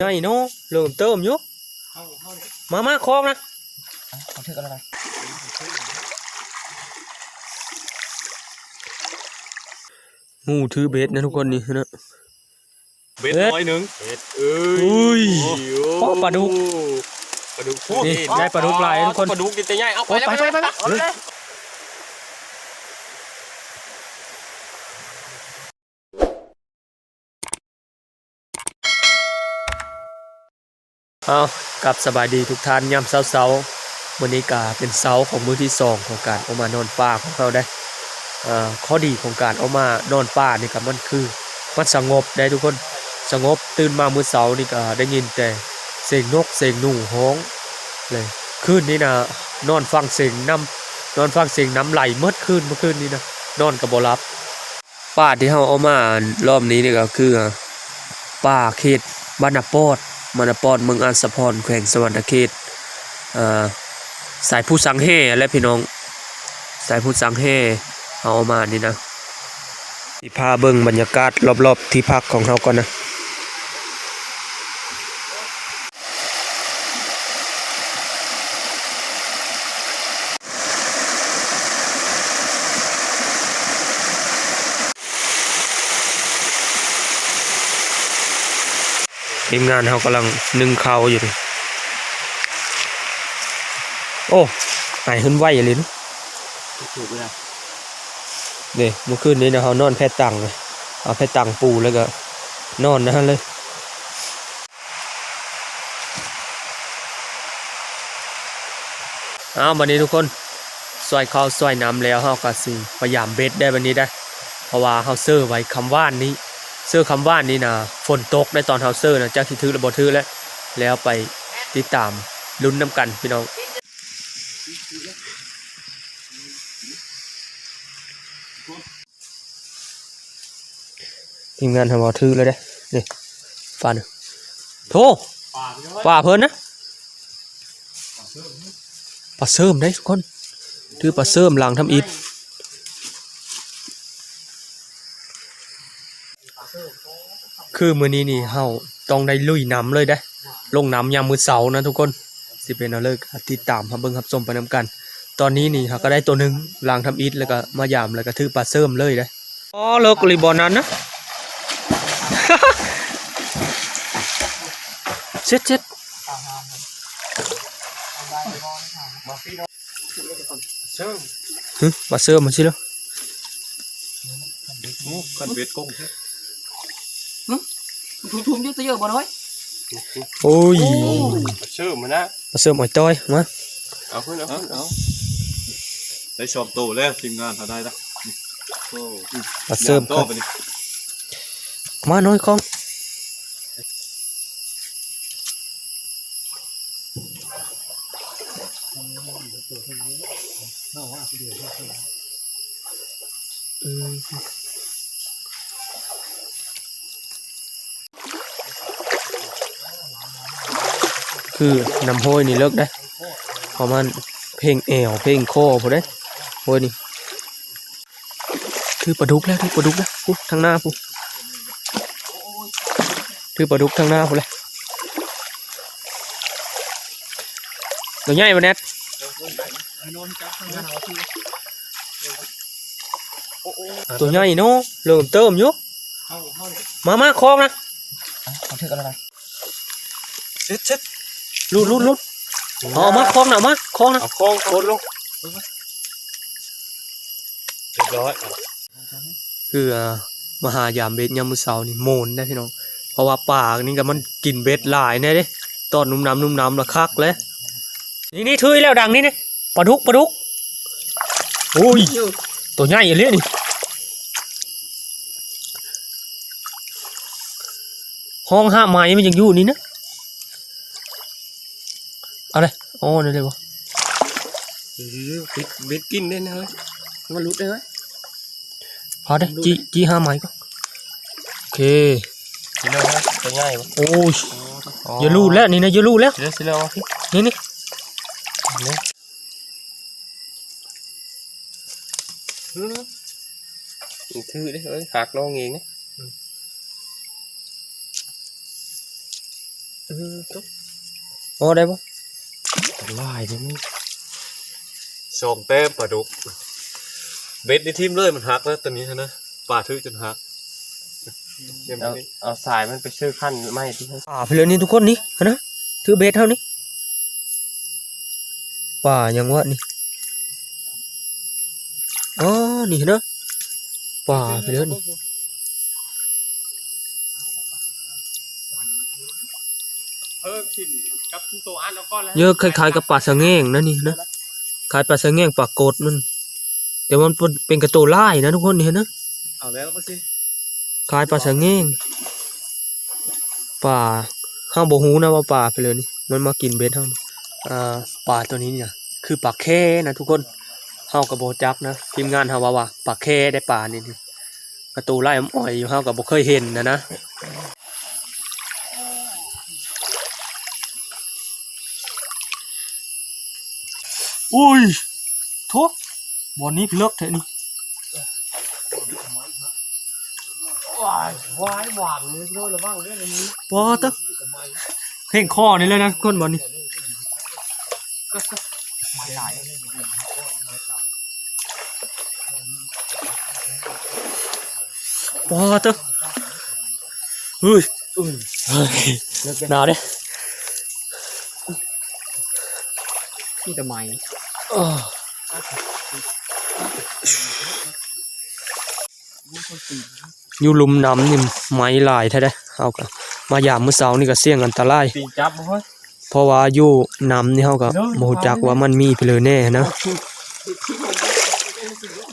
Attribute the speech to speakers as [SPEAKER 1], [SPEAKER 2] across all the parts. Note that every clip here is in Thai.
[SPEAKER 1] ใหญ่เนาะเริ่มเติมอยู่มามาคลองนะ
[SPEAKER 2] เอาเทือกอะไร
[SPEAKER 1] งูถือเบ็ดนะทุกคนนี่นะ
[SPEAKER 3] เบ็ด
[SPEAKER 1] เบ็ด
[SPEAKER 3] ร้อยหนึ่งเบ็ดเอ้
[SPEAKER 1] อุ้ย
[SPEAKER 3] โอ้
[SPEAKER 1] ปลาดุก
[SPEAKER 3] ปลาดุก
[SPEAKER 1] นี่ได้ปลาดุกหลายทุกคน
[SPEAKER 3] ปลาดุกกินแต่ใหญ่เอาไป
[SPEAKER 1] โอ้
[SPEAKER 3] แล้ว
[SPEAKER 1] ไปไปไป
[SPEAKER 3] เอา
[SPEAKER 1] กลับสบายดีทุกท่านยามเช้าๆวันนี้กาเป็นเช้าของมือที่สองของการเอามานอนป่าของเราได้ข้อดีของการเอามานอนป่านี่ก็มันคือมันสงบได้ทุกคนสงบตื่นมามือเช้านี่ก็ได้ยินแต่เสียงนกเสียงหนูฮ้องเลยคืนนี้นะนอนฟังเสียงน้ำนอนฟังเสียงน้ำไหลเมื่อคืนเมื่อคืนนี้นะนอนก็บ่หลับป่าที่เฮาเอามารอบนี้นี่ก็คือป่าเขตบ้านนาปอด มานปอนเมืองอันสะพรแขวงสวรรณเขตสายผู้สังเฮและพี่น้อง สายผู้สังเฮเอามานี่นะที่พาเบิ่งบรรยากาศรอบๆที่พักของเราก่อนนะ ทีมงานเขากำลังนึ่งข้าวอยู่นี่โอ้หายขึ้นไหวเลยนะ
[SPEAKER 3] ถูกเลย
[SPEAKER 1] นี่เมื่อคืนนี้นะเขานอนแพร่ตังเลยเอาแพร่ตังปูแล้วก็ นอนนะฮะเลยเอาวันนี้ทุกคนซอยข้าวซอยน้ำแล้วเขาก็สิพยายามเบ็ดได้วันนี้ได้ เพราะว่าเขาเซอร์ไว้คำว่านนี้ เสื้อคำว่านนี่นะฝนตกในตอนเฮาเซอร์นะจากที่ถือระบบถือแล้วแล้วไปติดตามลุ้นน้ำกันพี่น้องทีมงานทำเอาถือเลยเด้นี่ฟันโทป่าเพิ่นนะปลาเสริมได้ทุกคนถือปลาเสริมหลังทำอิฐ คือมื้อนี้นี่เฮาต้องได้ลุยน้ำเลยได้ ลงน้ำยามมื้อเสาร์นะทุกคนสิเป็นเอาเลยก็ติดตามครับเบิ่งครับชมไปนํกัน ตอนนี้นี่เฮาก็ได้ตัวหนึงล้างทำอิฐแล้วก็มายามแล้วก็ถือปลาเสริมเลยได้อ๋อเลิกรีบอนั้นนะเช็ดเช็ด
[SPEAKER 3] เชิง
[SPEAKER 1] หึปลาเสริมมันสิแล้ว
[SPEAKER 3] กันเบ็ดกุ้ง
[SPEAKER 2] ทุ่มๆอยุ่ตัวเยอะบ่น้อย
[SPEAKER 1] โอ้ย
[SPEAKER 3] เชิงมันนะ
[SPEAKER 1] ปลาเสริมอ้อยต้อยมา
[SPEAKER 3] เอาขึ้นเอาขึ้นเอาได้ชอบโตแล้วทีมงานเขาได้ละโอ้
[SPEAKER 1] ปลาเสริม
[SPEAKER 3] โต
[SPEAKER 1] ครับ
[SPEAKER 3] ไปดิ
[SPEAKER 1] มาน้อยคองอืม คือน้ำห้อยนี่เลิกได้เพราะมันเพลงแอวเพลงคอพอได้ห้อยนี่คือปลาดุกแล้วคือปลาดุกแล้วปุ๊ทางหน้าปุ๊คือปลาดุกทางหน้าปุ๊เลยตัวใหญ่ปะเน็ตตัวใหญ่เนาะเริ่มเติมอยู่มามาคลองนะ
[SPEAKER 2] เอาเทือกอะไร
[SPEAKER 3] เช็ดเช็ด
[SPEAKER 1] ลุดลุดลุดเอามาคลองนะเอามาคลองนะ
[SPEAKER 3] เอาโค้งโคนลงเรียบร้อย
[SPEAKER 1] คืออ่ามาหายามเบ็ดยามมื้อเช้านี่โมนได้พี่น้องเพราะว่าปลานี่ก็มันกินเบ็ดหลายแน่เด้ตอนนุ่มน้ำนุ่มน้ำละคักเลยนี่นี่ถือแล้วดังนี่นี่ปลาดุกปลาดุกโอ้ยตัวใหญ่อย่างเลยนี่ห้องห้าไม้มันยังอยู่นี่นะ อะไรอ๋อนี่เลยวะ
[SPEAKER 3] เบ็ดกินได้นะเฮ้ย
[SPEAKER 2] มันรุดได้ไหม
[SPEAKER 1] พอได้จีจีห้าไม้ก็โอเค
[SPEAKER 3] กินได้ไหมตัวง่ายวะ
[SPEAKER 1] โอ้ยอย่าลูดแล้วนี่นะอย่าลูดแล้ว
[SPEAKER 3] เดี๋ยวสิแล้วพี่
[SPEAKER 1] นี่นี่
[SPEAKER 3] ถือดิเฮ้ยหักลงเองนะ
[SPEAKER 2] เออ ตุ๊บ
[SPEAKER 1] อ๋อได้ปะ
[SPEAKER 2] ลายเด้มั้ย
[SPEAKER 3] สองแต้มปลาดุก เบ็ดในทีมเลยมันหักแล้วตอนนี้นะปลาทึกจนหักเยี่ยม
[SPEAKER 2] เอา
[SPEAKER 3] นี้
[SPEAKER 2] เอาสายมันไปซื้อขั้นไม่ที่ให้
[SPEAKER 1] ป่าไปเลยนี่ทุกคนนี่เอานะถือเบสเท่านี้ป่ายังวะนี่อ๋อนี่นะป่าไปเลยนี่
[SPEAKER 2] เออกิน กับตัวอันแล้วก็แล้ว
[SPEAKER 1] เยอะคล้ายๆกับป่าสะแงงนะนี่นะคล้ายป่าสะแงงป่ากดมัน แต่มันเป็นเป็นกระโตไล่นะทุกคนนี่เห็นนะ
[SPEAKER 3] เอาแล้วก็สิ
[SPEAKER 1] คล้ายป่าสะแงงป่าห้ามบ่ฮู้นะว่าป่าไปเลยนี่มันมากินเบ็ดเฮานี่อ่าป่าตัวนี้เนี่ยคือป่าแค่นะทุกคนเฮากับโบจักนะทีมงานเฮาว่าว่าป่าแค่ได้ป่านี่นี่กระตูไล่อ้อยอยู่เฮากับบ่เคยเห็นนะนะ อุ้ยโทษบ่อนี้เลิกแท้นี่
[SPEAKER 2] วายวายหวานเลยโดนระวังด้วยนี้
[SPEAKER 1] ว้าตะเพ่งข้อนี่เลยนะคนบอลนี่
[SPEAKER 2] มาใหญ่
[SPEAKER 1] ว้าตะเฮ้ย
[SPEAKER 2] อืม
[SPEAKER 1] เฮ้ย
[SPEAKER 2] เลิก
[SPEAKER 1] หนาวเด้
[SPEAKER 2] ที่ทำไม
[SPEAKER 1] อ้ออยู่หลุมน้ำนี่ไม้หลายแท้ได้เอากะมายามมื้อเช้านี่ก็เสี่ยงอันตราย
[SPEAKER 2] ปีจับเฮ้ย
[SPEAKER 1] เพราะว่าอยู่น้ำนี่เฮาก็บ่ฮู้จักว่ามันมีไปเลยแน่นะ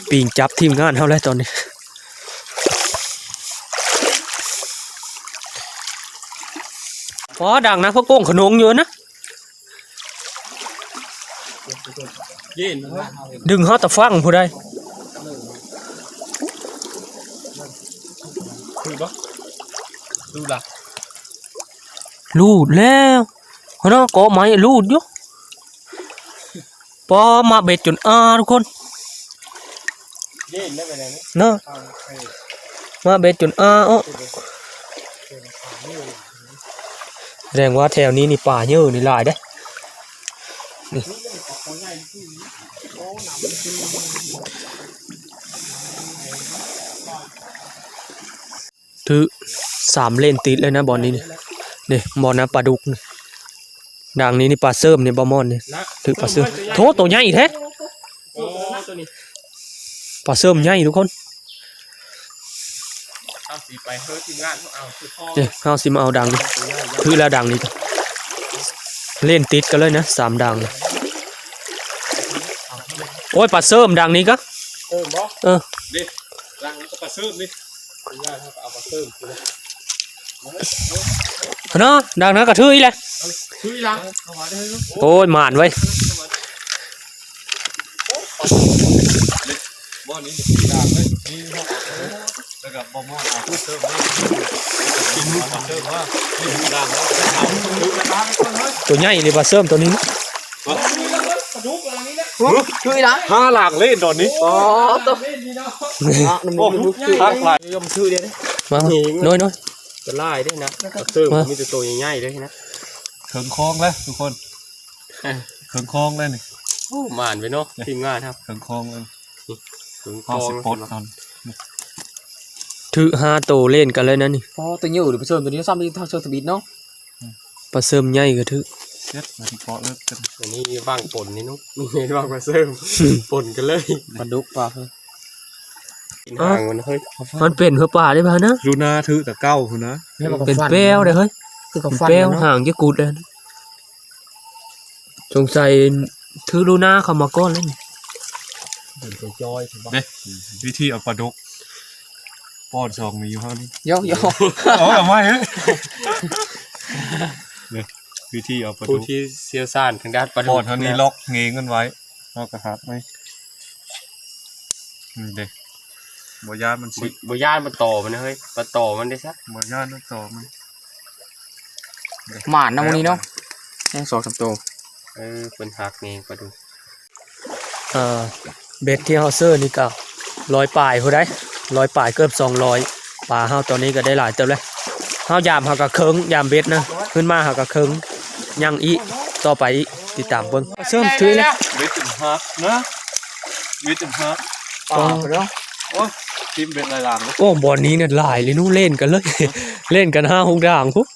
[SPEAKER 1] ปีงจับทีมงานเฮาแล้วตอนนี้พอดังนะพวกโก้งขนงอยู่นะ
[SPEAKER 2] เย็นเฮ้ย
[SPEAKER 1] ดึงเฮาตะฟังผู้ใด
[SPEAKER 2] คือบ่ดูล่ะ
[SPEAKER 1] ลูดแล้วเนาะเกาะไม้ลูดอยู่พอมาเบ็ดจนอาทุกคน
[SPEAKER 2] เย็นได้ไปไหนนี่
[SPEAKER 1] เนาะ
[SPEAKER 2] เอาไป
[SPEAKER 1] มาเบ็ดจนอาเอ้อแสดงว่าแถวนี้นี่ป่าเยอะนี่หลายเด้ อนี่ถือสามเลนติดเลยนะบอลนี้นี่นี่บอลนะปลาดุกนี่ดังนี้นี่ปลาเสริมนี่บอมอนนี่
[SPEAKER 2] นะ
[SPEAKER 1] ถือปลาเสริมโถตัวใหญ่แท้
[SPEAKER 2] โอ้ตัวนี้
[SPEAKER 1] ปลาเสริมใหญ่ทุกคน
[SPEAKER 2] เอาสีไปเฮ้ยทีมงานเขาเอาคือพ่อ
[SPEAKER 1] เนี่ยเอาสิมาเอาดังนี่ถือแล้วดังนี่เล่นติดกันเลยนะสามดัง โอ้ยปลาเสริมดังนี้ก็
[SPEAKER 2] เออบ่
[SPEAKER 1] เออ
[SPEAKER 3] ดิรังนี้ก็ปลาซึมนี่
[SPEAKER 2] ทีมงานเขาเอามาเพิ่มคือ
[SPEAKER 1] เนาะดังนะกระทืออีแหละ
[SPEAKER 2] คือลังเอามาได้ลูก
[SPEAKER 1] โอ้ยหมานไว้ย
[SPEAKER 3] บ่อนี้ด่างเลยนี่แล้วก็บ่อมอนเอาเพิ่มมากินปลาเพิ่มว่านี่ด่างแล้วเอาทึกนะครับ
[SPEAKER 1] ตัวใหญ่เลยปลาเสริมตัวนี้
[SPEAKER 2] คือ ลัง
[SPEAKER 3] ห้าหลากเล่นตอนนี้
[SPEAKER 2] อ๋อตัว
[SPEAKER 3] โอ้ทักหลาย
[SPEAKER 2] ยมชื่อเดียว
[SPEAKER 1] มาน้อยน้อย
[SPEAKER 2] จะไล่ได้นะเติมมีแต่ตัวใหญ่ๆเลยนะ
[SPEAKER 3] เขิงคลองแล้วทุกคนเขิงคลองแล้วนี่
[SPEAKER 2] หมานไปเนาะทีมงานครับ
[SPEAKER 3] เขิงคลองเลย
[SPEAKER 2] ถึง
[SPEAKER 3] ห้าสิบปดตอน
[SPEAKER 1] ถือห้าตัวเล่นกันเลยนะนี่
[SPEAKER 2] พอตัวอยู่หรือไปเชิญตัวนี้ซ้ำไปทางเชิญสปีดเนาะ
[SPEAKER 1] ปลาเสริมใหญ่ก็ถือ
[SPEAKER 3] เจ็ดมาที่เกาะเลิกกัน
[SPEAKER 2] อันนี้ว่างปนนี่นุ๊กมีเงินว่างมาเสริม ปนกันเลยปลาดุกปลาเฮ้ยกินห่างมันเฮ้ย
[SPEAKER 1] มันเป็นเพื่อป่าได้ป่ะนะ
[SPEAKER 3] รูนาถือแต่เก้าคุณนะ
[SPEAKER 1] เป็นแป้วเลยเฮ้ย
[SPEAKER 2] คือ
[SPEAKER 1] เป็
[SPEAKER 2] กับ
[SPEAKER 1] น
[SPEAKER 2] ฟัน
[SPEAKER 1] แป้ว
[SPEAKER 2] เนาะ
[SPEAKER 1] ห่างจะกูดเลยนะสงสัยถือลูน่าเข้ามาก้อนแล้วนี่
[SPEAKER 2] เป็นจอยถือว่า
[SPEAKER 3] เด้วิธีเอาปลาดุกป้อนซองมีอยู่เท่านี้
[SPEAKER 2] ย่อย่อ
[SPEAKER 3] เอาเอาไม่เฮ้ยเนี่ย วิธีเอาปลา
[SPEAKER 2] ผู้
[SPEAKER 3] ดุก
[SPEAKER 2] ที่เชี่ยวชาญทางด้านปลาดุ
[SPEAKER 3] ป้อนเท่านี้ล็อกเงงกันไว้ล็อกกระหักไหมนี่เด้บ่ยานมันสิ
[SPEAKER 2] บุญญาณมันต่อมันนะเฮ้ยมาต่อมันได้ซะ
[SPEAKER 3] บ่ยานมันต่อมัน
[SPEAKER 2] หมานนะวันนี้เนาะแค่สองสามตัวเออเป็นหักเองปลาดุก
[SPEAKER 1] อ่าเบ็ดที่เฮาเซอร์นี่ก็ร้อยปลายผู้ได้ร้อยปลายเกือบสองร้อยปลาเฮาตอนนี้ก็ได้หลายเติบเลยเฮายามเฮาก็เคิงยามเบ็ดนะขึ้นมาเฮาก็เคิง ยังอีต่อไปอีติดตามเบิ่งเสริมถือเลย
[SPEAKER 3] เวทถึงฮักนะเวทถึงฮัก
[SPEAKER 1] อ๋อ
[SPEAKER 3] โอ้ยทีมเป็นลายลางนะ
[SPEAKER 1] โอ้บอลนี้เนี่ยหลายเลยนู้นเล่นกันเลย เล่นกันห้าหกด่างพุก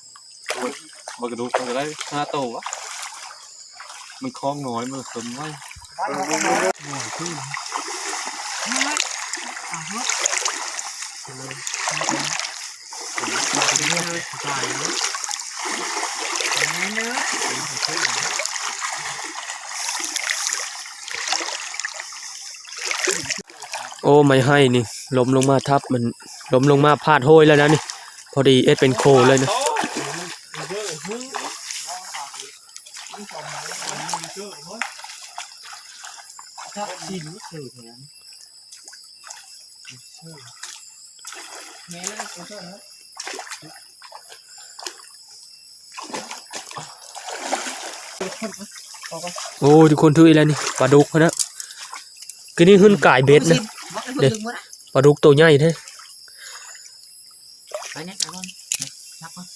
[SPEAKER 3] มากระดูกมันจะได้ห้าโตวะมันคล้องน้อยมันสนไว้
[SPEAKER 1] โอ้ไม่ให้นี่ล้มลงมาทับมันล้มลงมาพาดโห้ยแล้วนะนี่ พอดีเอ็ดเป็นโคเลยนะ โอ้ทุกคนถืออีแล้วนี่ปลาดุกเขานะคือนี่ขึ้นก่ายเบ็ดนะเด็กปลาดุกตัวใหญ่แท้
[SPEAKER 4] ไปเนี่ยไปก่อนนับก่อน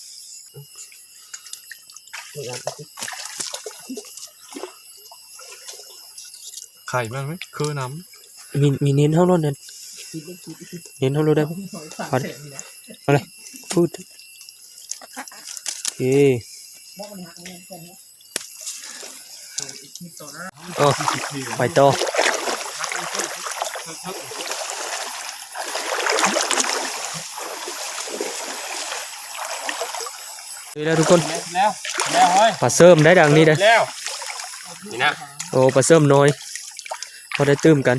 [SPEAKER 3] ไข่มันไหมคือน้
[SPEAKER 1] มีมีเน้นเท่านั้นนั่น
[SPEAKER 4] คิดเล่นคิดคิด
[SPEAKER 1] เน้นเท่านั้นได้ปะพอดอะไรพูดโอเค
[SPEAKER 4] บอกมันหักเงินก่อนนะ
[SPEAKER 1] อ๋อไปต่อนี่แล้วทุกคน
[SPEAKER 2] แล้วแล้วเฮ้ย
[SPEAKER 1] ปลาเสริมได้ดังนี้ได้
[SPEAKER 2] แล้วนี่นะ
[SPEAKER 1] โอ้ปลาเสริมน้อยพอได้ตื้มกัน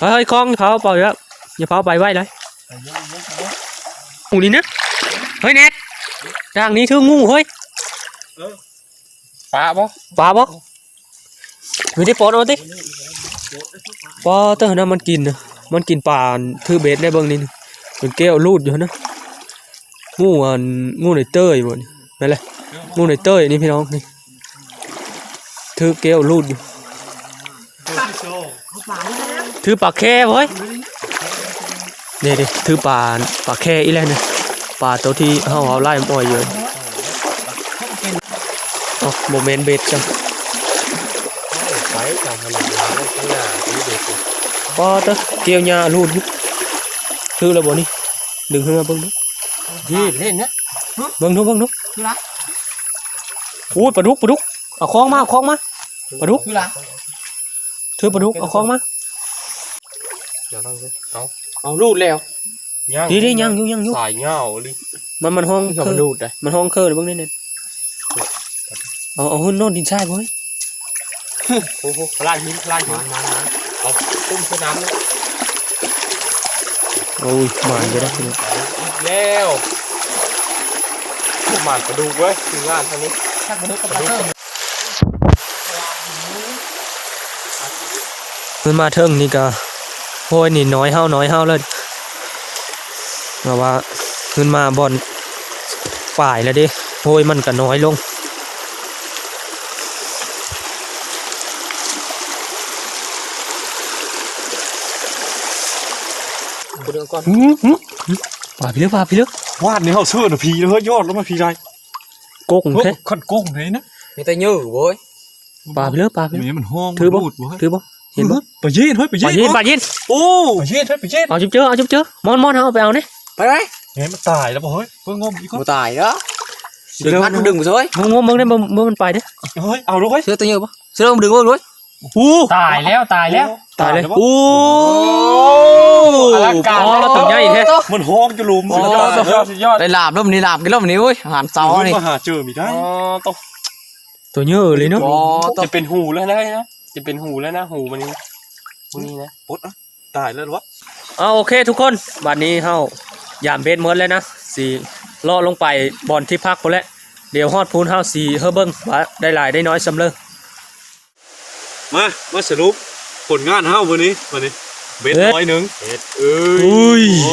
[SPEAKER 1] เฮ้ยคล้องเผาเปล่าแล้วอย่าเผาไปไว้เลยงูนี่นะเฮ้ยเน็ตดังนี้ถืองูเฮ้ย
[SPEAKER 2] ปลาปะ
[SPEAKER 1] ปลาบ่มีที่ปอดเอาติปอเตอร์นะมันกินนะมันกินปลาถือเบ็ดได้เบิ่งนี่นี่เป็นแก้วรูดอยู่นะงูอันงูในเต้ยบ่นี่นั่นแหละงูในเต้ยนี่พี่น้องนี่ถือแก้วรูดอยู่
[SPEAKER 4] เขาฝาไม่ได้แล้ว
[SPEAKER 1] ถือปลาแค่เว้ยนี่ดิถือปลาปลาแค่อีแล้วนี่ยปลาตัวที่เฮาเอาไล่มันอ่อยอยู่ อ๋อโมเมนต์เบ็ดจัง
[SPEAKER 2] ไปทำขนมร้านข้างหน้าที่เด็ก
[SPEAKER 1] ปอเตอเกี่ยวหญ้ารูดอยู่ถือแล้วบ่นี่ดึงขึ้นมาเบิ่งดู
[SPEAKER 2] ยี่เล่นนะ
[SPEAKER 1] เบิ่งดูเบิ่งดู
[SPEAKER 4] คือละ
[SPEAKER 1] โอ้ยปลาดุกปลาดุกเอาคล้องมาเอาคล้องมาปลาดุก
[SPEAKER 4] คือละ
[SPEAKER 1] ถือปลาดุกเอาคล้องมา
[SPEAKER 2] เดี๋ยวต้องสิเอา
[SPEAKER 4] เอารูดแล้ว
[SPEAKER 2] ย่าง
[SPEAKER 1] ดีดียังอยู่ยังอยู่
[SPEAKER 2] สายเงาลิ
[SPEAKER 1] มันมันห้อง
[SPEAKER 2] เขา
[SPEAKER 1] เค
[SPEAKER 2] มา
[SPEAKER 1] อ
[SPEAKER 2] ดูดเลย
[SPEAKER 1] มันห้องเคอเลยเบิ่งนี่เนี่ย เอาเอาหุ่นโน่นดินทรายบ่เฮ้ย
[SPEAKER 2] โอ้โหพลาดหินพลาดหินน้ำน้ำเอาตุ้มเส้นน้ำเลย
[SPEAKER 1] โอ้ยหมานจะได้พี่น้อง
[SPEAKER 2] แล้วหมันกระดูกเว้ยคืองานเท่านี้
[SPEAKER 4] ชักกระดูกกับปลาเพิ่ม
[SPEAKER 1] มันมาเทิงนี่ก็โอ้ยนี่น้อยเฮาน้อยเฮาเลยแต่ว่าขึ้นมาบอนฝ่ายแล้วเดิโอ้ยมันก็น้อยลง
[SPEAKER 2] กูเดินก่อน
[SPEAKER 1] หืมหืมหืมป่าพี่เลือกป่าพี่เลือกำ
[SPEAKER 3] วาดนี่เขาเชื่อนะพีเลยยอดแล้วมาพีไร
[SPEAKER 1] โกง
[SPEAKER 3] เฮ้ย
[SPEAKER 1] แท้
[SPEAKER 3] ขันก้งเลยนะ
[SPEAKER 4] มีแต่ยื้อโว้ย
[SPEAKER 1] ป่าพี่เลือกป่าพี่เลือก
[SPEAKER 3] นี่มันห้อง
[SPEAKER 1] ถือบ่
[SPEAKER 3] มันรูดเว้ย
[SPEAKER 1] ถือบ่เห็นบ่
[SPEAKER 3] ไปยีนเฮ้ยไปยี
[SPEAKER 1] ป่านยินป่ายิน
[SPEAKER 3] โอ้ไปยีนเฮ้ยไปยีน
[SPEAKER 1] เอาจุ๊บเจอเอาจุ๊บเจอมอนมอนเอาไปเอาเนี่ย
[SPEAKER 4] ไปไหม
[SPEAKER 3] เฮ้ยมันตายแล้วบ่เฮ้ยเพิ่งงมอีกคน
[SPEAKER 4] กูตายแล้วดึงพัดมึงดึงกูซวย
[SPEAKER 1] มึงงมมึงได้มึงมึงมันไปเด้อ
[SPEAKER 3] เฮ้ยเอาด้วย
[SPEAKER 4] เสื้อตัวยื้อปะเสื้อมึงดึงมึงด้วย
[SPEAKER 1] อู้
[SPEAKER 2] ตายแล้วตายแล้ว
[SPEAKER 1] ตายเลย
[SPEAKER 3] แล้ว
[SPEAKER 1] อู้
[SPEAKER 2] อลังการ
[SPEAKER 1] อ๋อตัวใหญ่แท้
[SPEAKER 3] มันห้องจะลุม
[SPEAKER 2] สุดยอดสุดยอดสุดยอด
[SPEAKER 4] ได้ลาบแล้วมันนี่ลาบกินแล้วมันนี่เว้ยอาหารเสา
[SPEAKER 3] เอา
[SPEAKER 4] นี่
[SPEAKER 3] มาหาเจอมีได้
[SPEAKER 2] อ๋อต้อง
[SPEAKER 1] ตัวเยอะเลยเนาะ
[SPEAKER 4] อ๋อต้อง
[SPEAKER 2] จะเป็นหูแล้วนะนะจะเป็นหูแล้วนะหูมันนี่หูนี่นะ
[SPEAKER 3] ปดอะตายแล้วเหรอวะ
[SPEAKER 1] เอาโอเคทุกคนบัดนี้เฮายามเบ็ดหมดแล้วนะสีเลาะลงไปบอนที่พักพอแล้วเดี๋ยวฮอดพูนเฮาสีเฮอเบิ้งว่าได้หลายได้น้อยสำเร็จ
[SPEAKER 3] มามาสรุปผลงานเฮ้าวันนี้วันนี้เบ็ดร้อยหนึ่งเบ็ดเอ้
[SPEAKER 1] อุ้ย
[SPEAKER 3] โ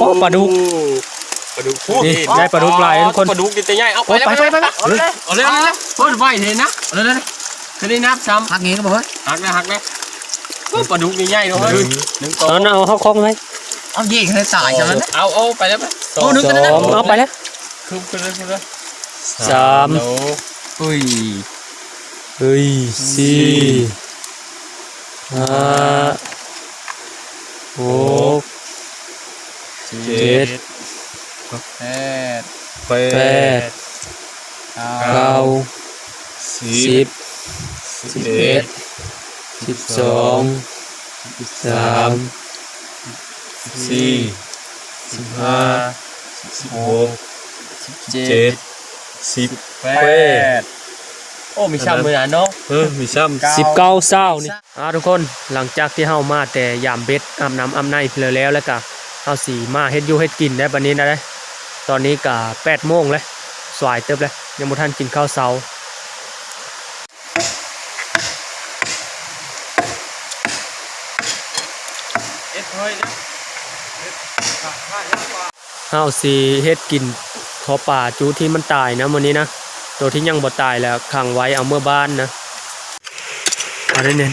[SPEAKER 3] โอ้
[SPEAKER 1] ปลาดุก
[SPEAKER 3] ปลาดุก
[SPEAKER 1] นี่ได้ปลาดุกหลายทุกคน
[SPEAKER 2] ปลาดุกตัวใหญ่เอาไป
[SPEAKER 1] โอ้ไปไปไปไป
[SPEAKER 2] เอาเลยเอาเลยเอาเลยเพิ่นไหวเห็นนะเอาเลยเลยจะได้นับซ้
[SPEAKER 4] หักเงี้ยก็บอกเฮ้ยำ
[SPEAKER 2] หักนะหักนะโอ้ปลาดุกใหญ่ๆเลยหนึ่งตัว
[SPEAKER 1] เอาเอาเฮาคล้องไว้
[SPEAKER 4] เอายิงให้ตายใช่ไหม
[SPEAKER 2] เอาเอาไปแล้วไป
[SPEAKER 1] สองเอาไปแล้ว
[SPEAKER 3] คืบกันเลยคุณเลย
[SPEAKER 1] สาม
[SPEAKER 2] โล
[SPEAKER 4] อุ้ย
[SPEAKER 1] เฮ้ยสี่ห้าหกเจ็ด
[SPEAKER 4] แปด
[SPEAKER 3] แปด
[SPEAKER 4] เก้า
[SPEAKER 3] สิบ
[SPEAKER 1] สิบเอ็ดสิบสองสิบสาม
[SPEAKER 3] สิบสี่สิบห้าสิบหก
[SPEAKER 4] เจ็
[SPEAKER 3] เจ็
[SPEAKER 4] ด
[SPEAKER 3] สิบ
[SPEAKER 4] แปด
[SPEAKER 2] อ้มีช้ำมือนะเนาะ
[SPEAKER 3] เออมีซ้ำ
[SPEAKER 1] สิบเก้าเศร้านี่อ่าทุกคนหลังจากที่เฮามาแต่ยามเบ็ดอาบน้ำอาบในเพลแล้วแล้วก็เฮาสีมาเฮ็ดอยู่เฮ็ดกินได้บัดนี้นะได้ตอนนี้ก็แปดโมงแล้วสายเติบแล้วยังบ่ทันกินข้าวเช้า
[SPEAKER 2] เอ็ดเฮ้ยนะ
[SPEAKER 1] เฮาสิเฮ็ดกินขอป่าจูที่มันตายนะมื้อนี้นะ ตัวที่ยังบ่ตายแล้วขังไว้เอาเมื่อบ้านนะเอาได้เน้น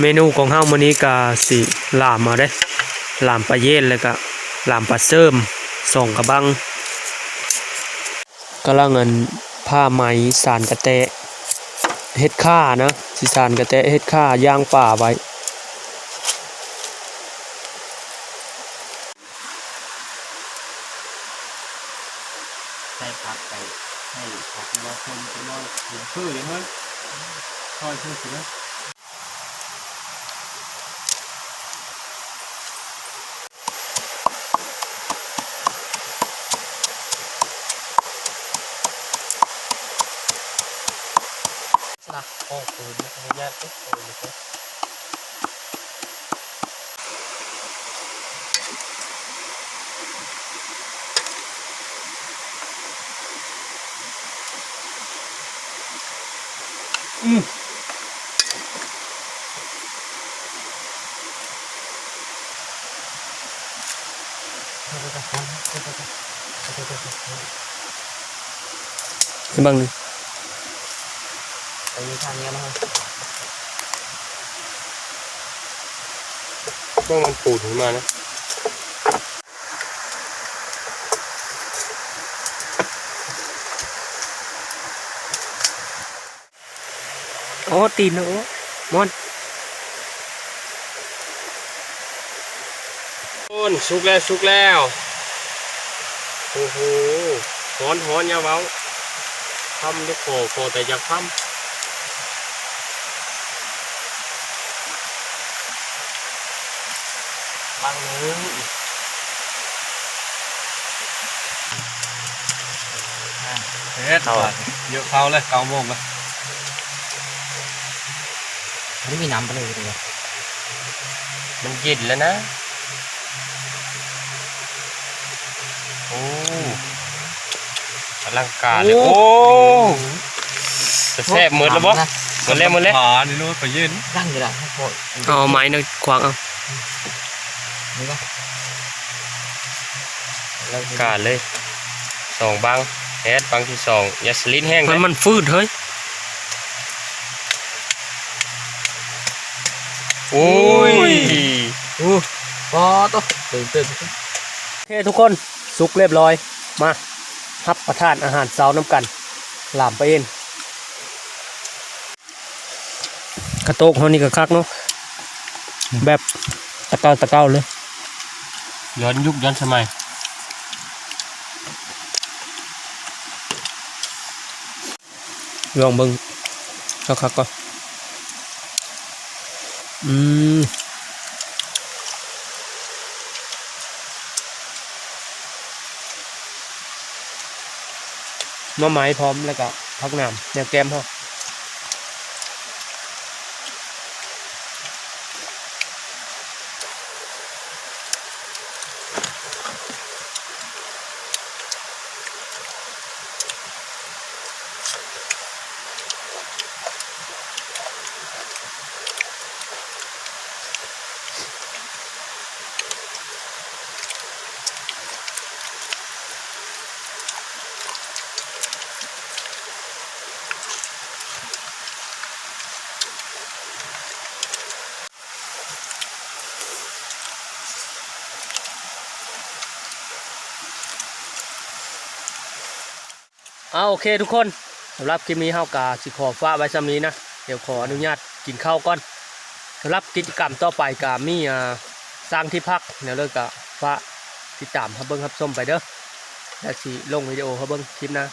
[SPEAKER 1] เมนูของเฮามื้อนี้ก็สิลามมาได้ลามปลาเย็นแล้วก็ลามปลาเสริมสองกระบังกำลังเงินผ้าไหมสารกระแตะเฮ็ดข้านะสิสารกระแตะเฮ็ดข้าย่างป่าไว้
[SPEAKER 2] ส่ผักไปให้ผักมาคนจะนอนคือยังไงคอยคือสินะ โอ้ปืนอนุญาตเอ๊ะปืนเลย
[SPEAKER 1] ให้เบังนี่
[SPEAKER 4] ไปทางนี้มา
[SPEAKER 2] ต้องมันปูดขึ้นมานะ
[SPEAKER 1] โอ้ตีนนะโอ้มอน
[SPEAKER 2] นสุกแล้วสุกแล้วโอ้โหฮ้อนฮ้อนอยาเว้าทำทุกโคโคแต่อยากทำบางนึง
[SPEAKER 3] เฮ็ดเยอะเข้าเลยเก้าโมงเลย
[SPEAKER 4] ไม่มีน้ำไปเลยเลย
[SPEAKER 2] มันเย็นแล้วนะ อ้อลังการเลยโอ้จะแซ่บหมืดแล้วบ่หมดแล้วหมดแล้ว
[SPEAKER 3] ผานี่นู้นไปเย็น
[SPEAKER 4] ร่างอยู่ละโคตร
[SPEAKER 1] เอาไม้นะขวางเอา
[SPEAKER 4] นี่ก็
[SPEAKER 2] อลังการเลยสองบังแอดบังที่สองยาสลินแห้ง
[SPEAKER 1] มัน
[SPEAKER 2] เลย
[SPEAKER 1] มันฟืดเฮ้ย
[SPEAKER 2] โอ้ย
[SPEAKER 4] อู้พอตัวตื่นตื่น
[SPEAKER 1] โอเคทุกคน สุกเรียบร้อยมารับประทานอาหารเช้าน้ำกันหลามไปเองกระโตกเขานี่ก็คักเนาะแบบตะเก้าตะเก้าเลย
[SPEAKER 2] ย้อนยุคย้อนสมัย
[SPEAKER 1] ลองเบิ่งคักคักๆก่อนอืม มะไม้พร้อมแล้วก็พักน้ำแนวแก้มเขา เอาโอเคทุกคนสำหรับคลิปนี้เฮากาสิขอฟ้าไว้ซ้ำนี้นะ เดี๋ยวขออนุญาตกินข้าวก่อนสำหรับกิจกรรมต่อไปกามีอ่าสร้างที่พักเดี๋ยวเลิกกะฟ้าติดตามครับเบิ้งครับส้มไปเด้อและสิลงวิดีโอครับเบิ้งคลิปนะ